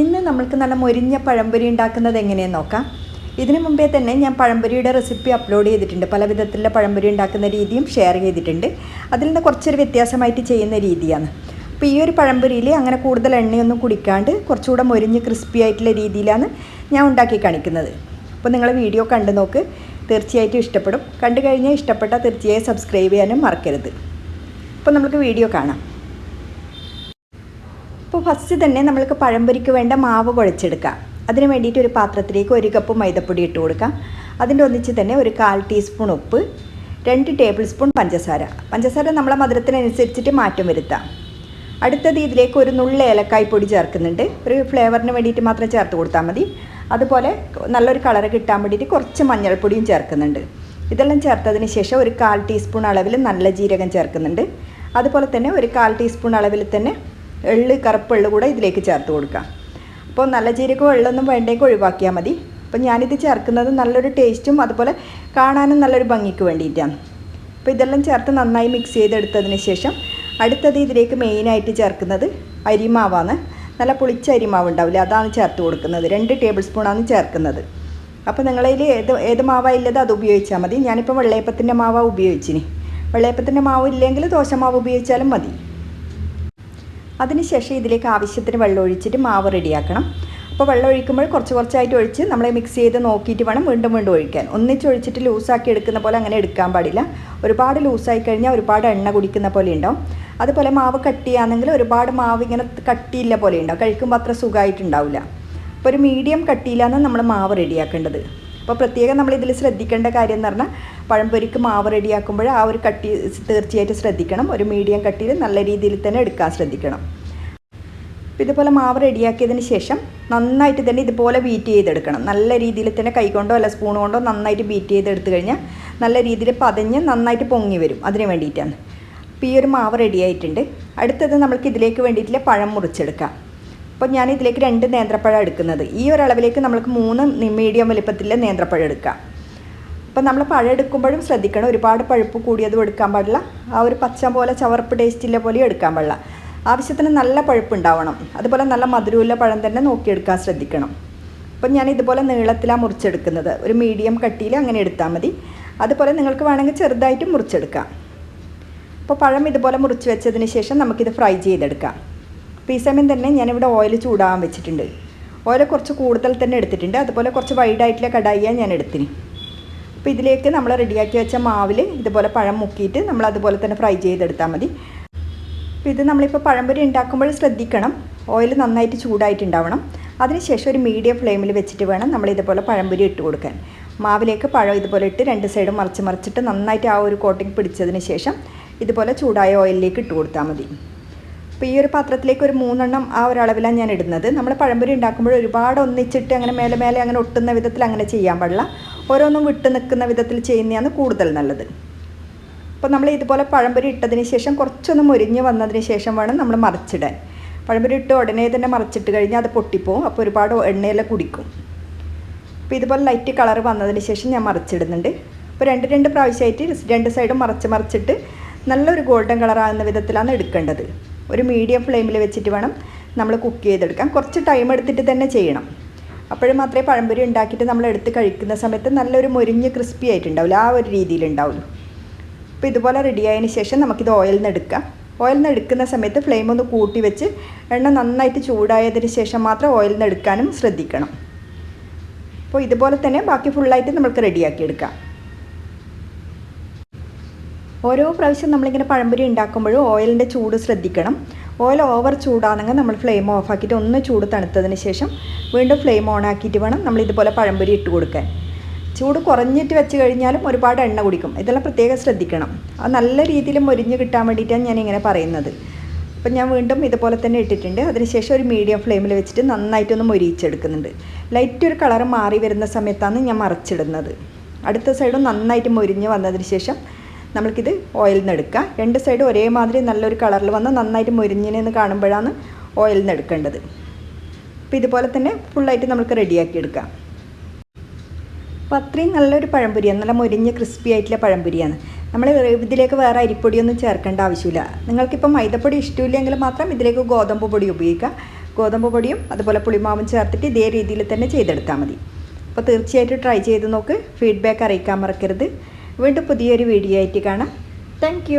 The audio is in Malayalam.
ഇന്ന് നമ്മൾക്ക് നല്ല മൊരിഞ്ഞ പഴംപൊരി ഉണ്ടാക്കുന്നത് എങ്ങനെയെന്ന് നോക്കാം. ഇതിനു മുമ്പേ തന്നെ ഞാൻ പഴംപൊരിയുടെ റെസിപ്പി അപ്ലോഡ് ചെയ്തിട്ടുണ്ട്. പല വിധത്തിലുള്ള പഴംപൊരി ഉണ്ടാക്കുന്ന രീതിയും ഷെയർ ചെയ്തിട്ടുണ്ട്. അതിൽ നിന്ന് കുറച്ചൊരു വ്യത്യാസമായിട്ട് ചെയ്യുന്ന രീതിയാണ്. അപ്പോൾ ഈ ഒരു പഴംപൊരിയിൽ അങ്ങനെ കൂടുതൽ എണ്ണയൊന്നും കുടിക്കാണ്ട് കുറച്ചുകൂടെ മൊരിഞ്ഞ് ക്രിസ്പി ആയിട്ടുള്ള രീതിയിലാണ് ഞാൻ ഉണ്ടാക്കി കാണിക്കുന്നത്. അപ്പോൾ നിങ്ങൾ വീഡിയോ കണ്ടു നോക്ക്. തീർച്ചയായിട്ടും ഇഷ്ടപ്പെടും. കണ്ടു കഴിഞ്ഞാൽ ഇഷ്ടപ്പെട്ടാൽ തീർച്ചയായും സബ്സ്ക്രൈബ് ചെയ്യാനും മറക്കരുത്. അപ്പോൾ നമുക്ക് വീഡിയോ കാണാം. അപ്പോൾ ഫസ്റ്റ് തന്നെ നമ്മൾക്ക് പഴംപൊരിക്ക് വേണ്ട മാവ് കുഴച്ചെടുക്കാം. അതിന് വേണ്ടിയിട്ട് ഒരു പാത്രത്തിലേക്ക് ഒരു കപ്പ് മൈദപ്പൊടി ഇട്ട് കൊടുക്കാം. അതിന്റെ ഒന്നിച്ച് തന്നെ ഒരു കാൽ ടീസ്പൂൺ ഉപ്പ് രണ്ട് ടേബിൾ സ്പൂൺ പഞ്ചസാര. പഞ്ചസാര നമ്മളെ മധുരത്തിനനുസരിച്ചിട്ട് മാറ്റം വരുത്താം. അടുത്തത് ഇതിലേക്ക് ഒരു നുള്ള ഏലക്കായ് പൊടി ചേർക്കുന്നുണ്ട്. ഒരു ഫ്ലേവറിന് വേണ്ടിയിട്ട് മാത്രം ചേർത്ത് കൊടുത്താൽ മതി. അതുപോലെ നല്ലൊരു കളർ കിട്ടാൻ വേണ്ടിയിട്ട് കുറച്ച് മഞ്ഞൾപ്പൊടിയും ചേർക്കുന്നുണ്ട്. ഇതെല്ലാം ചേർത്തതിന് ശേഷം ഒരു കാൽ ടീസ്പൂൺ അളവിൽ നല്ല ജീരകം ചേർക്കുന്നുണ്ട്. അതുപോലെ തന്നെ ഒരു കാൽ ടീസ്പൂൺ അളവിൽ തന്നെ എള്ള് കറുപ്പെള്ള് കൂടെ ഇതിലേക്ക് ചേർത്ത് കൊടുക്കാം അപ്പോൾ നല്ല ജീരകവും എള്ളൊന്നും വേണ്ടെങ്കിൽ ഒഴിവാക്കിയാൽ മതി. അപ്പോൾ ഞാനിത് ചേർക്കുന്നത് നല്ലൊരു ടേസ്റ്റും അതുപോലെ കാണാനും നല്ലൊരു ഭംഗിക്ക് വേണ്ടിയിട്ടാണ്. അപ്പോൾ ഇതെല്ലാം ചേർത്ത് നന്നായി മിക്സ് ചെയ്തെടുത്തതിന് ശേഷം അടുത്തത് ഇതിലേക്ക് മെയിനായിട്ട് ചേർക്കുന്നത് അരിമാവാണ്. നല്ല പുളിച്ച അരിമാവ് ഉണ്ടാവില്ല അതാണ് ചേർത്ത് കൊടുക്കുന്നത്. രണ്ട് ടേബിൾ സ്പൂണാണ് ചേർക്കുന്നത്. അപ്പോൾ നിങ്ങളതിൽ ഏത് ഏത് മാവാണ് ഇല്ലത് അത് ഉപയോഗിച്ചാൽ മതി. ഞാനിപ്പോൾ വെള്ളയപ്പത്തിന്റെ മാവാണ് ഉപയോഗിച്ചിന്. വെള്ളയപ്പത്തിന്റെ മാവ് ഇല്ലെങ്കിൽ ദോശമാവ് ഉപയോഗിച്ചാലും മതി. അതിനുശേഷം ഇതിലേക്ക് ആവശ്യത്തിന് വെള്ളം ഒഴിച്ചിട്ട് മാവ് റെഡിയാക്കണം. അപ്പോൾ വെള്ളം ഒഴിക്കുമ്പോൾ കുറച്ച് കുറച്ചായിട്ട് ഒഴിച്ച് നമ്മൾ മിക്സ് ചെയ്ത് നോക്കിയിട്ട് വേണം വീണ്ടും വീണ്ടും ഒഴിക്കാൻ. ഒന്നിച്ച് ഒഴിച്ചിട്ട് ലൂസാക്കി എടുക്കുന്ന പോലെ അങ്ങനെ എടുക്കാൻ പാടില്ല. ഒരുപാട് ലൂസായി കഴിഞ്ഞാൽ ഒരുപാട് എണ്ണ കുടിക്കുന്ന പോലെ ഉണ്ടാവും. അതുപോലെ മാവ് കട്ടിയാണെങ്കിൽ ഒരുപാട് മാവ് ഇങ്ങനെ കട്ടിയില്ല പോലെ ഉണ്ടാവും. കഴിക്കുമ്പോൾ അത്ര സുഖമായിട്ടുണ്ടാവില്ല അപ്പോൾ ഒരു മീഡിയം കട്ടിയിലാണ് നമ്മൾ മാവ് റെഡിയാക്കേണ്ടത് അപ്പോൾ പ്രത്യേകം നമ്മൾ ഇതിൽ ശ്രദ്ധിക്കേണ്ട കാര്യം എന്ന് പറഞ്ഞാൽ പഴംപൊരിക്ക് മാവ് റെഡിയാക്കുമ്പോൾ ആ ഒരു കട്ടി തീർച്ചയായിട്ടും ശ്രദ്ധിക്കണം. ഒരു മീഡിയം കട്ടിയിൽ നല്ല രീതിയിൽ തന്നെ എടുക്കാൻ ശ്രദ്ധിക്കണം. അപ്പോൾ ഇതുപോലെ മാവ് റെഡിയാക്കിയതിന് ശേഷം നന്നായിട്ട് തന്നെ ഇതുപോലെ ബീറ്റ് ചെയ്തെടുക്കണം. നല്ല രീതിയിൽ തന്നെ കൈകൊണ്ടോ അല്ല സ്പൂൺ കൊണ്ടോ നന്നായിട്ട് ബീറ്റ് ചെയ്തെടുത്ത് കഴിഞ്ഞാൽ നല്ല രീതിയിൽ പതഞ്ഞ് നന്നായിട്ട് പൊങ്ങി വരും. അതിന് വേണ്ടിയിട്ടാണ്. അപ്പോൾ ഈ ഒരു മാവ് റെഡിയായിട്ടുണ്ട് അടുത്തത് നമ്മൾക്ക് ഇതിലേക്ക് വേണ്ടിയിട്ടുള്ള പഴം മുറിച്ചെടുക്കാം. അപ്പോൾ ഞാൻ ഇതിലേക്ക് രണ്ട് നേന്ത്രപ്പഴം എടുക്കുന്നത്. ഈ ഒരളവിലേക്ക് നമ്മൾക്ക് മൂന്ന് മീഡിയം വലിപ്പത്തിലെ നേന്ത്രപ്പഴം എടുക്കാം. അപ്പം നമ്മൾ പഴം എടുക്കുമ്പോഴും ശ്രദ്ധിക്കണം. ഒരുപാട് പഴുപ്പ് കൂടിയതും എടുക്കാൻ പാടില്ല. ആ ഒരു പച്ച പോലെ ചവർപ്പ് ടേസ്റ്റിലെ പോലെ എടുക്കാൻ പാടില്ല. ആവശ്യത്തിന് നല്ല പഴുപ്പ് ഉണ്ടാവണം. അതുപോലെ നല്ല മധുരമുള്ള പഴം തന്നെ നോക്കിയെടുക്കാൻ ശ്രദ്ധിക്കണം. അപ്പം ഞാൻ ഇതുപോലെ നീളത്തിലാണ് മുറിച്ചെടുക്കുന്നത്. ഒരു മീഡിയം കട്ടിയിൽ അങ്ങനെ എടുത്താൽ മതി. അതുപോലെ നിങ്ങൾക്ക് വേണമെങ്കിൽ ചെറുതായിട്ട് മുറിച്ചെടുക്കാം. അപ്പോൾ പഴം ഇതുപോലെ മുറിച്ച് വെച്ചതിന് ശേഷം നമുക്കിത് ഫ്രൈ ചെയ്തെടുക്കാം. അപ്പോൾ ഈ സമയം തന്നെ ഞാനിവിടെ ഓയിൽ ചൂടാകാൻ വെച്ചിട്ടുണ്ട്. ഓയിൽ കുറച്ച് കൂടുതൽ തന്നെ എടുത്തിട്ടുണ്ട്. അതുപോലെ കുറച്ച് വൈഡായിട്ടുള്ള കടായിയാണ് ഞാൻ എടുത്തിന്. അപ്പോൾ ഇതിലേക്ക് നമ്മൾ റെഡിയാക്കി വെച്ച മാവിൽ ഇതുപോലെ പഴം മുക്കിയിട്ട് നമ്മൾ അതുപോലെ തന്നെ ഫ്രൈ ചെയ്തെടുത്താൽ മതി. അപ്പോൾ ഇത് നമ്മളിപ്പോൾ പഴംപൊരി ഉണ്ടാക്കുമ്പോൾ ശ്രദ്ധിക്കണം. ഓയിൽ നന്നായിട്ട് ചൂടായിട്ടുണ്ടാവണം. അതിനുശേഷം ഒരു മീഡിയം ഫ്ലെയിമിൽ വെച്ചിട്ട് വേണം നമ്മൾ ഇതുപോലെ പഴംപൊരി ഇട്ട് കൊടുക്കാൻ. മാവിലേക്ക് പഴം ഇതുപോലെ ഇട്ട് രണ്ട് സൈഡും മറിച്ച് മറിച്ചിട്ട് നന്നായിട്ട് ആ ഒരു കോട്ടിങ് പിടിച്ചതിന് ശേഷം ഇതുപോലെ ചൂടായ ഓയിലിലേക്ക് ഇട്ട് കൊടുത്താൽ മതി. അപ്പോൾ ഈ ഒരു പാത്രത്തിലേക്ക് ഒരു മൂന്നെണ്ണം ആ ഒരളവിലാണ് ഞാൻ ഇടുന്നത്. നമ്മൾ പഴംപൊരി ഉണ്ടാക്കുമ്പോൾ ഒരുപാട് ഒന്നിച്ചിട്ട് അങ്ങനെ മേലെ മേലെ അങ്ങനെ ഒട്ടുന്ന വിധത്തിൽ അങ്ങനെ ചെയ്യാൻ പാടില്ല. ഓരോന്നും വിട്ട് നിൽക്കുന്ന വിധത്തിൽ ചെയ്യുന്നതാണ് കൂടുതൽ നല്ലത്. അപ്പോൾ നമ്മൾ ഇതുപോലെ പഴംപൊരി ഇട്ടതിന് ശേഷം കുറച്ചൊന്ന് മുരിഞ്ഞ് വന്നതിന് ശേഷം വേണം നമ്മൾ മറിച്ചിടാൻ. പഴംപൊരി ഇട്ട് ഉടനെ തന്നെ മറിച്ചിട്ട് കഴിഞ്ഞാൽ അത് പൊട്ടിപ്പോവും. അപ്പോൾ ഒരുപാട് എണ്ണയെല്ലാം കുടിക്കും. അപ്പോൾ ഇതുപോലെ ലൈറ്റ് കളർ വന്നതിന് ശേഷം ഞാൻ മറിച്ചിടുന്നുണ്ട്. അപ്പോൾ രണ്ട് രണ്ട് പ്രാവശ്യമായിട്ട് രണ്ട് സൈഡും മറച്ച് മറിച്ചിട്ട് നല്ലൊരു ഗോൾഡൻ കളറാകുന്ന വിധത്തിലാണ് എടുക്കേണ്ടത്. ഒരു മീഡിയം ഫ്ലെയിമിൽ വെച്ചിട്ട് വേണം നമ്മൾ കുക്ക് ചെയ്തെടുക്കാൻ. കുറച്ച് ടൈം എടുത്തിട്ട് തന്നെ ചെയ്യണം. അപ്പോഴും മാത്രമേ പഴംപൊരി ഉണ്ടാക്കിയിട്ട് നമ്മൾ എടുത്ത് കഴിക്കുന്ന സമയത്ത് നല്ലൊരു മുരിഞ്ഞ് ക്രിസ്പി ആയിട്ടുണ്ടാവില്ല ആ ഒരു രീതിയിലുണ്ടാവുള്ളൂ അപ്പോൾ ഇതുപോലെ റെഡിയായതിന് ശേഷം നമുക്കിത് ഓയിൽ നിന്ന് എടുക്കാം. ഓയിലിൽ നിന്ന് എടുക്കുന്ന സമയത്ത് ഫ്ലെയിം ഒന്ന് കൂട്ടി വെച്ച് എണ്ണ നന്നായിട്ട് ചൂടായതിന് ശേഷം മാത്രം ഓയിൽ നിന്ന് എടുക്കാനും ശ്രദ്ധിക്കണം. അപ്പോൾ ഇതുപോലെ തന്നെ ബാക്കി ഫുള്ളായിട്ട് നമുക്ക് റെഡിയാക്കി എടുക്കാം. ഓരോ പ്രാവശ്യം നമ്മളിങ്ങനെ പഴംപൊരി ഉണ്ടാക്കുമ്പോഴും ഓയിലിന്റെ ചൂട് ശ്രദ്ധിക്കണം. ഓയിൽ ഓവർ ചൂടാണെങ്കിൽ നമ്മൾ ഫ്ലെയിം ഓഫ് ആക്കിയിട്ട് ഒന്ന് ചൂട് തണുത്തതിന് ശേഷം വീണ്ടും ഫ്ലെയിം ഓൺ ആക്കിയിട്ട് വേണം നമ്മൾ ഇതുപോലെ പഴംപൊരി ഇട്ട് കൊടുക്കാൻ. ചൂട് കുറഞ്ഞിട്ട് വെച്ച് കഴിഞ്ഞാലും ഒരുപാട് എണ്ണ കുടിക്കും. ഇതെല്ലാം പ്രത്യേകം ശ്രദ്ധിക്കണം. അത് നല്ല രീതിയിൽ മൊരിഞ്ഞ് കിട്ടാൻ വേണ്ടിയിട്ടാണ് ഞാൻ ഇങ്ങനെ പറയുന്നത്. അപ്പം ഞാൻ വീണ്ടും ഇതുപോലെ തന്നെ ഇട്ടിട്ടുണ്ട്. അതിനുശേഷം ഒരു മീഡിയം ഫ്ലെയിമിൽ വെച്ചിട്ട് നന്നായിട്ടൊന്ന് മൊരിയിച്ചെടുക്കുന്നുണ്ട്. ലൈറ്റ് ഒരു കളർ മാറി വരുന്ന സമയത്താണ് ഞാൻ മറിച്ചിടുന്നത്. അടുത്ത സൈഡും നന്നായിട്ട് മൊരിഞ്ഞ് വന്നതിന് ശേഷം നമ്മൾക്കിത് ഓയിൽ നിന്ന് എടുക്കാം രണ്ട് സൈഡും ഒരേമാതിരി നല്ലൊരു കളറിൽ വന്ന് നന്നായിട്ട് മുരിഞ്ഞിനെന്ന് കാണുമ്പോഴാണ് ഓയിൽ നിന്ന് എടുക്കേണ്ടത്. അപ്പോൾ ഇതുപോലെ തന്നെ ഫുള്ളായിട്ട് നമുക്ക് റെഡിയാക്കി എടുക്കാം. അപ്പോൾ അത്രയും നല്ലൊരു പഴംപൊരിയാണ്. നല്ല മുരിഞ്ഞ് ക്രിസ്പി ആയിട്ടുള്ള പഴംപൊരിയാണ്. നമ്മൾ ഇതിലേക്ക് വേറെ അരിപ്പൊടിയൊന്നും ചേർക്കേണ്ട ആവശ്യമില്ല. നിങ്ങൾക്കിപ്പോൾ മൈദപ്പൊടി ഇഷ്ടമില്ലെങ്കിൽ മാത്രം ഇതിലേക്ക് ഗോതമ്പ് പൊടി ഉപയോഗിക്കാം ഗോതമ്പ് പൊടിയും അതുപോലെ പുളിമാവും ചേർത്തിട്ട് ഇതേ രീതിയിൽ തന്നെ ചെയ്തെടുത്താൽ മതി. അപ്പോൾ തീർച്ചയായിട്ടും ട്രൈ ചെയ്ത് നോക്ക്. ഫീഡ്ബാക്ക് അറിയിക്കാൻ മറക്കരുത്. വീണ്ടും പുതിയൊരു വീഡിയോ ആയിട്ട് കാണാം താങ്ക്